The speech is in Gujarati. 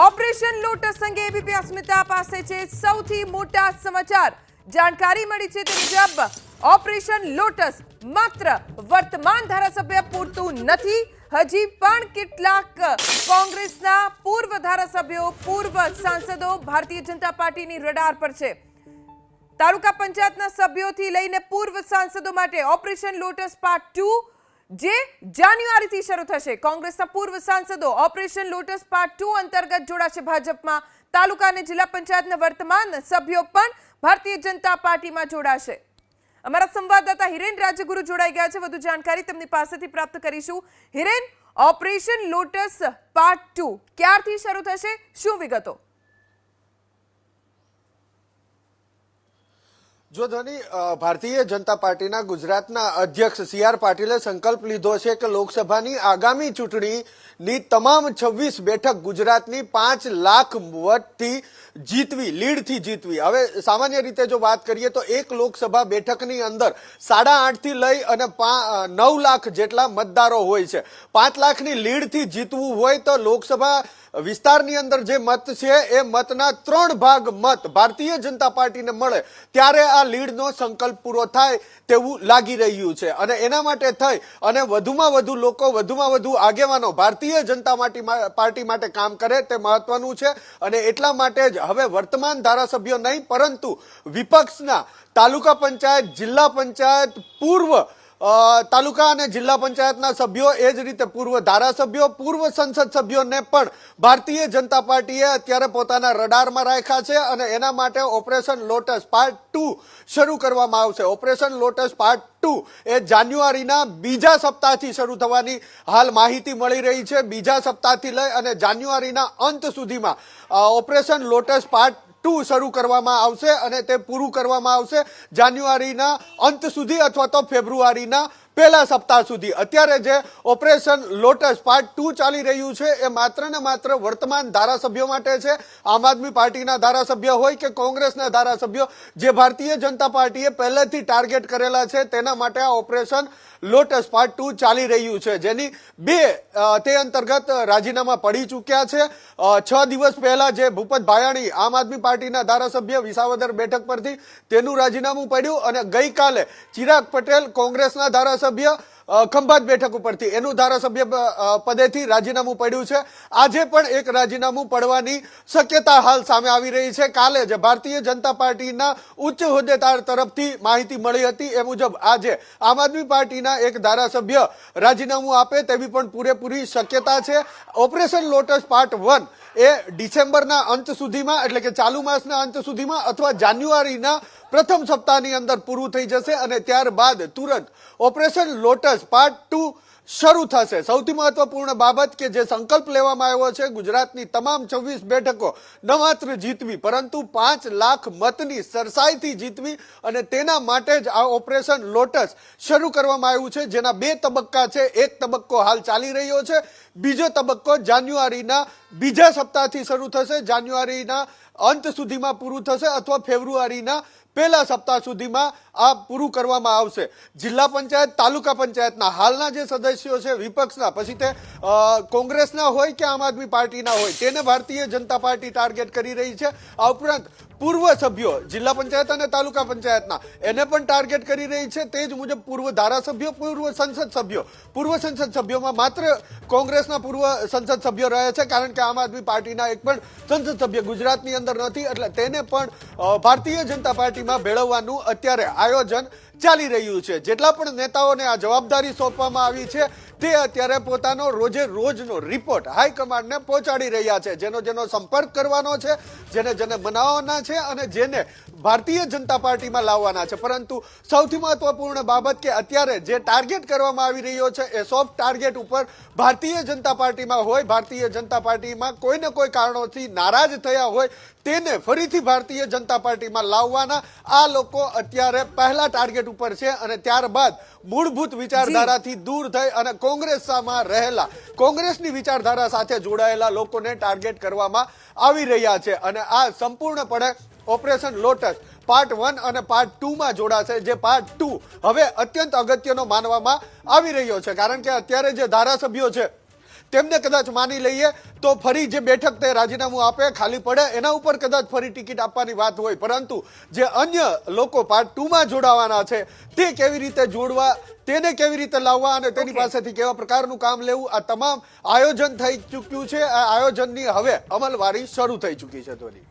ઓપરેશન લોટસ અંગે એબીપી અસ્મિતા પાસે છે સૌથી મોટા સમાચાર. જાણકારી મળી છે તે મુજબ, ઓપરેશન લોટસ માત્ર વર્તમાન ધારાસભ્ય પૂરતું નથી, હજી પણ કેટલાક કોંગ્રેસના પૂર્વ ધારાસભ્યો, પૂર્વ સાંસદો ભારતીય જનતા પાર્ટીની રડાર પર છે. તાલુકા પંચાયતના સભ્યોથી લઈને પૂર્વ સાંસદો માટે ઓપરેશન લોટસ પાર્ટ ટુ જે જાન્યુઆરીથી શરૂ થશે. કોંગ્રેસના પૂર્વ સાંસદો ઓપરેશન લોટસ પાર્ટ ટુ અંતર્ગત જોડાશે ભાજપમાં. તાલુકા અને જિલ્લા પંચાયતના વર્તમાન સભ્યો પણ ભારતીય જનતા પાર્ટીમાં જોડાશે. અમારા સંવાદદાતા હિરેન રાજગુરુ જોડાઈ ગયા છે. વધુ જાણકારી તેમની પાસેથી પ્રાપ્ત કરીશું. Hiren, operation lotus part two ક્યારથી શરૂ થશે? શું વિગતો? જો ધની ભારતીય જનતા પાર્ટીના ગુજરાતના અધ્યક્ષ સી આર પાટીલે સંકલ્પ લીધો છે કે લોકસભાની આગામી ચૂંટણીની તમામ છવ્વીસ બેઠક ગુજરાતની પાંચ લાખ વટથી જીતવી, લીડથી જીતવી. હવે સામાન્ય રીતે જો વાત કરીએ તો એક લોકસભા બેઠકની અંદર સાડા આઠથી લઈ અને નવ લાખ જેટલા મતદારો હોય છે. પાંચ લાખની લીડથી જીતવું હોય તો લોકસભા વિસ્તારની અંદર જે મત છે એ મતના ત્રણ ભાગ મત ભારતીય જનતા પાર્ટીને મળે. ત્યારે લીડનો સંકલ્પ પૂરો થાય તેવું લાગી રહ્યું છે. અને એના માટે થઈ અને વધુમાં વધુ લોકો, વધુમાં વધુ આગેવાનો ભારતીય જનતા પાર્ટી માટે કામ કરે તે મહત્વનું છે. અને એટલા માટે જ હવે વર્તમાન ધારાસભ્યો નહીં, પરંતુ વિપક્ષના તાલુકા પંચાયત, જિલ્લા પંચાયત, પૂર્વ તાલુકા અને જિલ્લા પંચાયતના સભ્યો એ જ રીતે પૂર્વ ધારાસભ્યો, પૂર્વ સંસદ સભ્યોને પણ ભારતીય જનતા પાર્ટીએ અત્યારે પોતાના રડારમાં રાખ્યા છે અને એના માટે ઓપરેશન લોટસ પાર્ટ ટુ શરૂ કરવામાં આવશે. ઓપરેશન લોટસ પાર્ટ ટુ એ જાન્યુઆરીના બીજા સપ્તાહથી શરૂ થવાની હાલ માહિતી મળી રહી છે. બીજા સપ્તાહથી લઈ અને જાન્યુઆરીના અંત સુધીમાં ઓપરેશન લોટસ પાર્ટ ટુ શરૂ કરવામાં આવશે અને તે પૂરું કરવામાં આવશે. જાન્યુઆરીના અંત સુધી અથવા તો ફેબ્રુઆરીના પહેલા સપ્તાહ સુધી. અત્યારે જે ઓપરેશન લોટસ પાર્ટ ટુ ચાલી રહ્યું છે, એ માત્ર ને માત્ર વર્તમાન ધારાસભ્યો માટે છે. આમ આદમી પાર્ટીના ધારાસભ્ય હોય કે કોંગ્રેસના ધારાસભ્યો, જે ભારતીય જનતા પાર્ટીએ પહેલેથી ટાર્ગેટ કરેલા છે, તેના માટે આ ઓપરેશન લોટસ પાર્ટ ટુ ચાલી રહ્યું છે. જેની બે તે અંતર્ગત રાજીનામા પડી ચૂક્યા છે. છ દિવસ પહેલા જે ભૂપત ભાયાણી આમ આદમી પાર્ટીના ધારાસભ્ય વિસાવદર બેઠક પરથી તેનું રાજીનામું પડ્યું અને ગઈકાલે ચિરાગ પટેલ કોંગ્રેસના ધારાસભ્ય અ, ખંભાત બેઠક ઉપરથી. એનું ધારાસભ્ય પદેથી રાજીનામું પડ્યું છે. આજે પણ એક રાજીનામું પડવાની શક્યતા હાલ સામે આવી રહી છે. કાલે જે ભારતીય જનતા પાર્ટીના ઉચ્ચ હોદ્દેદાર તરફથી માહિતી મળી હતી. એ મુજબ આજે આમ આદમી પાર્ટીના એક ધારાસભ્ય રાજીનામું આપે તેવી પણ પૂરેપૂરી શક્યતા છે. ઓપરેશન લોટસ પાર્ટ વન એ ડિસેમ્બરના અંત સુધીમાં એટલે કે ચાલુ માસના અંત સુધીમાં અથવા જાન્યુઆરીના પ્રથમ સપ્તાહની અંદર પૂરું થઈ જશે અને ત્યારબાદ તુરંત ઓપરેશન લોટસ પાર્ટ ટુ શરૂ થશે. સૌથી મહત્વપૂર્ણ બાબત કે જે સંકલ્પ લેવામાં આવ્યો છે, ગુજરાતની તમામ છવ્વીસ બેઠકો ન માત્ર જીતવી, પરંતુ પાંચ લાખ મતની સરસાઈથી જીતવી અને તેના માટે જ આ ઓપરેશન લોટસ શરૂ કરવામાં આવ્યું છે, જેના બે તબક્કા છે. એક તબક્કો હાલ ચાલી રહ્યો છે બીજો તબક્કો જાન્યુઆરીના બીજા સપ્તાહથી શરૂ થશે. જાન્યુઆરીના અંત સુધીમાં પૂરું થશે અથવા ફેબ્રુઆરીના પહેલા સપ્તાહ સુધીમાં આ પૂરું કરવામાં આવશે. જિલ્લા પંચાયત, તાલુકા પંચાયતના હાલના જે સદસ્યો છે, વિપક્ષના, પછી તે કોંગ્રેસના હોય કે આમ આદમી પાર્ટીના હોય, તેને ભારતીય જનતા પાર્ટી ટાર્ગેટ કરી રહી છે. આ ઉપરાંત પૂર્વ સભ્યો, જિલ્લા પંચાયત અને તાલુકા પંચાયતના, એને પણ ટાર્ગેટ કરી રહી છે. તે જ મુજબ પૂર્વ ધારાસભ્યો, પૂર્વ સંસદ સભ્યો. પૂર્વ સંસદ સભ્યોમાં માત્ર કોંગ્રેસના પૂર્વ સંસદ સભ્યો રહે છે, કારણ કે આમ આદમી પાર્ટીના એક પણ સંસદ સભ્ય ગુજરાતની અંદર નથી. એટલે તેને પણ ભારતીય જનતા પાર્ટીમાં ભેળવવાનું અત્યારે આયોજન ચાલી રહ્યું છે. જેટલા પણ નેતાઓને આ જવાબદારી સોંપવામાં આવી છે, તે અત્યારે પોતાનો રોજે રોજનો રિપોર્ટ હાઈકમાન્ડને પહોંચાડી રહ્યા છે. જેનો જેનો સંપર્ક કરવાનો છે, જેને જેને બનાવવાના છે અને જેને ભારતીય જનતા પાર્ટીમાં લાવવાના છે. પરંતુ સૌથી મહત્વપૂર્ણ બાબત કે અત્યારે જે ટાર્ગેટ કરવામાં આવી રહ્યો છે, એ સોફ્ટ ટાર્ગેટ ઉપર ભારતીય જનતા પાર્ટીમાં હોય, ભારતીય જનતા પાર્ટીમાં કોઈ ને કોઈ કારણોથી નારાજ થયા હોય, તેને ફરીથી ભારતીય જનતા પાર્ટીમાં લાવવાના આ લોકો અત્યારે પહેલા ટાર્ગેટ ઉપર છે અને ત્યારબાદ મૂળભૂત વિચારધારાથી દૂર થઈ અને કોંગ્રેસમાં રહેલા કોંગ્રેસની વિચારધારા સાથે જોડાયેલા લોકોને ટાર્ગેટ કરવામાં આવી રહ્યા છે. અને આ સંપૂર્ણપણે ઓપરેશન લોટસ પાર્ટ વન અને પાર્ટ ટુ માં જોડાશે જે પાર્ટ ટુ હવે અત્યંત અગત્યનો માનવામાં આવી રહ્યો છે. કારણ કે અત્યારે જે ધારાસભ્યો છે તેમને કદાચ માની લઈએ તો ફરી જે બેઠક તે રાજીનામું આપે ખાલી પડે એના ઉપર કદાચ ફરી ટિકિટ આપવાની વાત હોય. પરંતુ જે અન્ય લોકો પાર્ટ ટુમાં જોડાવાના છે તે કેવી રીતે જોડવા તેને કેવી રીતે લાવવા અને તેની પાસેથી કેવા પ્રકારનું કામ લેવું આ તમામ આયોજન થઈ ચૂક્યું છે. આ આયોજનની હવે અમલવારી શરૂ થઈ ચૂકી છે ધોની